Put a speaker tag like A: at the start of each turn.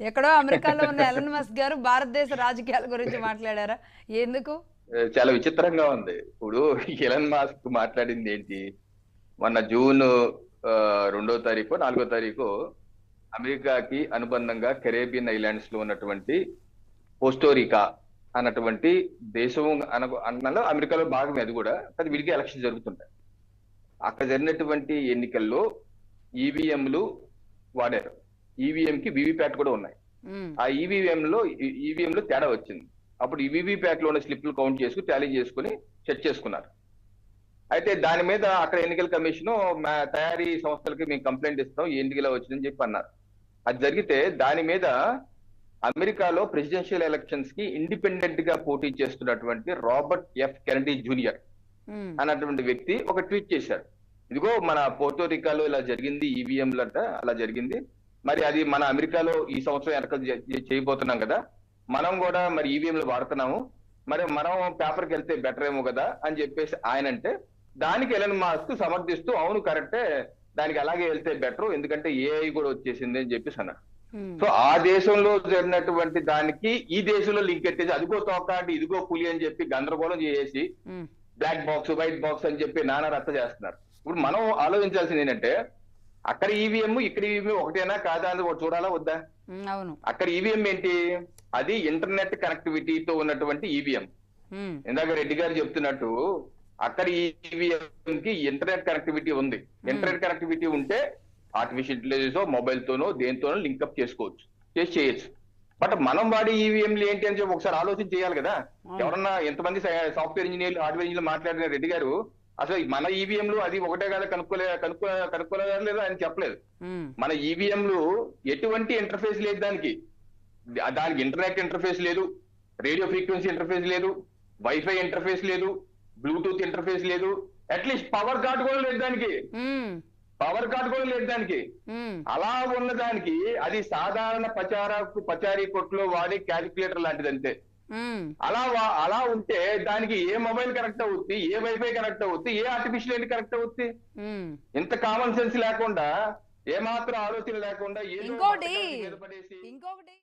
A: ఎక్కడో అమెరికాలో ఉన్న ఎలన్ మస్క్ గారు భారతదేశ రాజకీయాల గురించి మాట్లాడారా? ఎందుకు?
B: చాలా విచిత్రంగా ఉంది. ఇప్పుడు ఎలన్ మాస్క్ మాట్లాడింది ఏంటి? మొన్న జూన్ రెండో తారీఖు నాలుగో తారీఖు అమెరికాకి అనుబంధంగా కెరేబియన్ ఐలాండ్స్లో ఉన్నటువంటి పోస్టోరికా అన్నటువంటి దేశం అన అన్నలో అమెరికాలో భాగమే అది కూడా. అది విడిగా ఎలక్షన్ జరుగుతుంటాయి. అక్కడ జరిగినటువంటి ఎన్నికల్లో ఈవీఎంలు వాడారు. ఈవీఎం కి వివిప్యాట్ కూడా ఉన్నాయి. ఆ ఈవీఎం లో ఈవీఎం లో తేడా వచ్చింది. అప్పుడు ఈ వివిప్యాట్లో ఉన్న స్లిప్లు కౌంట్ చేసుకుని టాలీ చేసుకుని చెక్ చేసుకున్నారు. అయితే దాని మీద అక్కడ ఎన్నికల కమిషన్ తయారీ సంస్థలకి మేము కంప్లైంట్ ఇస్తాం ఈ ఎన్నికల వచ్చిందని చెప్పి అన్నారు. అది జరిగితే దాని మీద అమెరికాలో ప్రెసిడెన్షియల్ ఎలక్షన్స్కి ఇండిపెండెంట్గా పోటీ చేస్తున్నటువంటి రాబర్ట్ ఎఫ్ కెనడీ జూనియర్ అన్నటువంటి వ్యక్తి ఒక ట్వీట్ చేశాడు ఇదిగో మన పోర్టోరికాలో ఇలా జరిగింది ఈవీఎంలంట అలా జరిగింది. మరి అది మన అమెరికాలో ఈ సంవత్సరం వెనక చేయబోతున్నాం కదా. మనం కూడా మరి ఈవీఎంలు వాడుతున్నాము. మరి మనం పేపర్కి వెళ్తే బెటర్ ఏమో కదా అని చెప్పేసి ఆయన అంటే దానికి ఎలన్ మాస్క్ సమర్థిస్తూ అవును కరెక్టే దానికి అలాగే వెళ్తే బెటర్ ఎందుకంటే ఏఐ కూడా వచ్చేసింది అని చెప్పేసి అన్నాడు. సో ఆ దేశంలో జరిగినటువంటి దానికి ఈ దేశంలో లింక్ ఎట్టేసి అదిగో తోక అంటే ఇదిగో పులి అని చెప్పి గందరగోళం చేసి బ్లాక్ బాక్స్ వైట్ బాక్స్ అని చెప్పి నానా రచ్చ చేస్తున్నారు. ఇప్పుడు మనం ఆలోచించాల్సింది ఏంటంటే అక్కడ ఈవీఎం ఇక్కడ ఈవీఎం ఒకటేనా కాదా అని ఒకటి చూడాలా వద్దా?
A: అవును.
B: అక్కడ ఈవీఎం ఏంటి? అది ఇంటర్నెట్ కనెక్టివిటీతో ఉన్నటువంటి ఈవీఎం ఇందాక రెడ్డి గారు చెప్తున్నట్టు అక్కడ ఈవీఎం కి ఇంటర్నెట్ కనెక్టివిటీ ఉంది. ఇంటర్నెట్ కనెక్టివిటీ ఉంటే ఆర్టిఫిషియల్ ఇంటెలిజెన్స్ మొబైల్ తోనో దేనితోనో లింకప్ చేసుకోవచ్చు చేసి చేయొచ్చు. బట్ మనం వాడే ఈవీఎంలు ఏంటి అని చెప్పి ఒకసారి ఆలోచన చేయాలి కదా. ఎవరన్నా ఎంతమంది సాఫ్ట్వేర్ ఇంజనీర్లు హార్డ్వేర్ ఇంజనీర్లు మాట్లాడిన రెడ్డి గారు అసలు మన ఈవీఎంలు అది ఒకటే కదా కనుక్కోలే కనుక్కో కనుక్కోలేదు అని చెప్పలేదు. మన ఈవీఎంలు ఎటువంటి ఇంటర్ఫేస్ లేదు దానికి. దానికి ఇంటర్నెట్ ఇంటర్ఫేస్ లేదు రేడియో ఫ్రీక్వెన్సీ ఇంటర్ఫేస్ లేదు వైఫై ఇంటర్ఫేస్ లేదు బ్లూటూత్ ఇంటర్ఫేస్ లేదు అట్లీస్ట్ పవర్ కార్డ్ కూడా లేదు దానికి. పవర్ కార్డ్ కూడా లేదు దానికి. అలా ఉన్న దానికి అది సాధారణ పచారకు పచారీ కొట్లో వాడే క్యాలిక్యులేటర్ లాంటిది అంతే అలా అలా ఉంటే దానికి ఏ మొబైల్ కనెక్ట్ అవుద్ది ఏ వైఫై కనెక్ట్ అవుద్ది ఏ ఆర్టిఫిషియల్ కనెక్ట్ అవుద్ది. ఇంత కామన్ సెన్స్ లేకుండా ఏమాత్రం ఆలోచన లేకుండా
A: ఇంకోటి ఇంకొకటి